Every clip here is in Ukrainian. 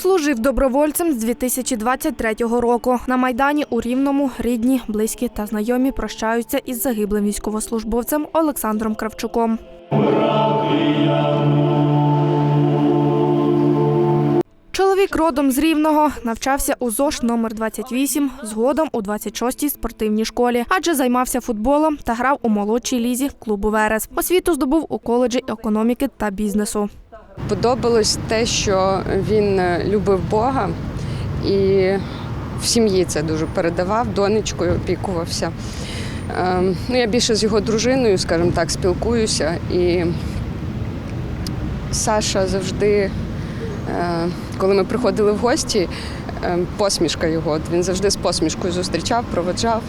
Служив добровольцем з 2023 року. На Майдані у Рівному рідні, близькі та знайомі прощаються із загиблим військовослужбовцем Олександром Кравчуком. Чоловік родом з Рівного навчався у ЗОШ номер 28, згодом у 26-й спортивній школі, адже займався футболом та грав у молодшій лізі клубу Верес. Освіту здобув у коледжі економіки та бізнесу. Подобалось те, що він е, любив Бога і в сім'ї це дуже передавав, донечкою опікувався. Ем, Ну, я більше з його дружиною, скажімо так, спілкуюся. І Саша завжди, е, коли ми приходили в гості, е, посмішка його. Він завжди з посмішкою зустрічав, проводжав.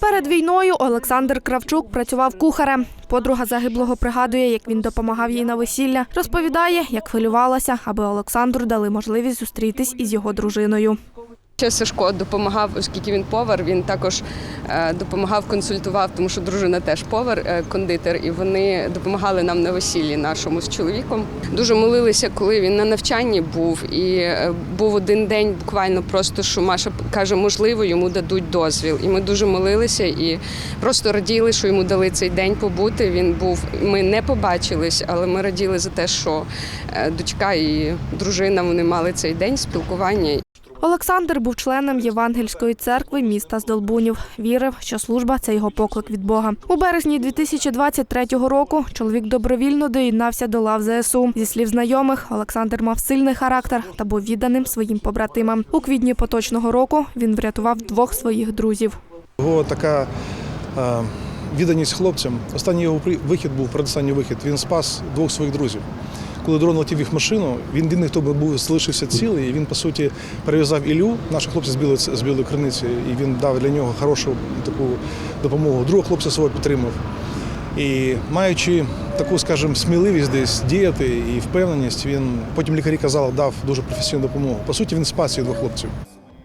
Перед війною Олександр Кравчук працював кухарем. Подруга загиблого пригадує, як він допомагав їй на весілля. Розповідає, як хвилювалася, аби Олександру дали можливість зустрітись із його дружиною. Ще Сашко допомагав, оскільки він повар, він також е, допомагав, консультував, тому що дружина теж повар, е, кондитер, і вони допомагали нам на весіллі нашому з чоловіком. Дуже молилися, коли він на навчанні був. І е, був один день буквально просто, що Маша каже, можливо, йому дадуть дозвіл. І ми дуже молилися і просто раділи, що йому дали цей день побути. Він був. Ми не побачились, але ми раділи за те, що дочка і дружина вони мали цей день спілкування. Олександр був членом Євангельської церкви міста Здолбунів. Вірив, що служба це його поклик від Бога. У березні 2023 року чоловік добровільно доєднався до лав ЗСУ. Зі слів знайомих, Олександр мав сильний характер та був відданим своїм побратимам. У квітні поточного року він врятував двох своїх друзів. Його така е, відданість хлопцям. Останній його вихід був, передостанній вихід. Він спас двох своїх друзів. Коли дрон летів в їх машину, він єдиний, хто був залишився цілий. І він, по суті, перев'язав Ілю, нашого хлопця з білої, з білої криниці, і він дав для нього хорошу таку допомогу. Другого хлопця свого підтримав. І маючи таку, скажімо, сміливість десь діяти і впевненість, він потім лікарі казали, дав дуже професійну допомогу. По суті, він спас цих двох хлопців.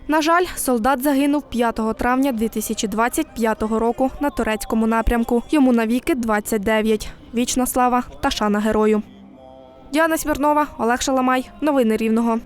На жаль, солдат загинув 5 травня 2025 року на турецькому напрямку. Йому навіки 29. Вічна слава та шана герою. Діана Смірнова, Олег Шаламай. Новини Рівного.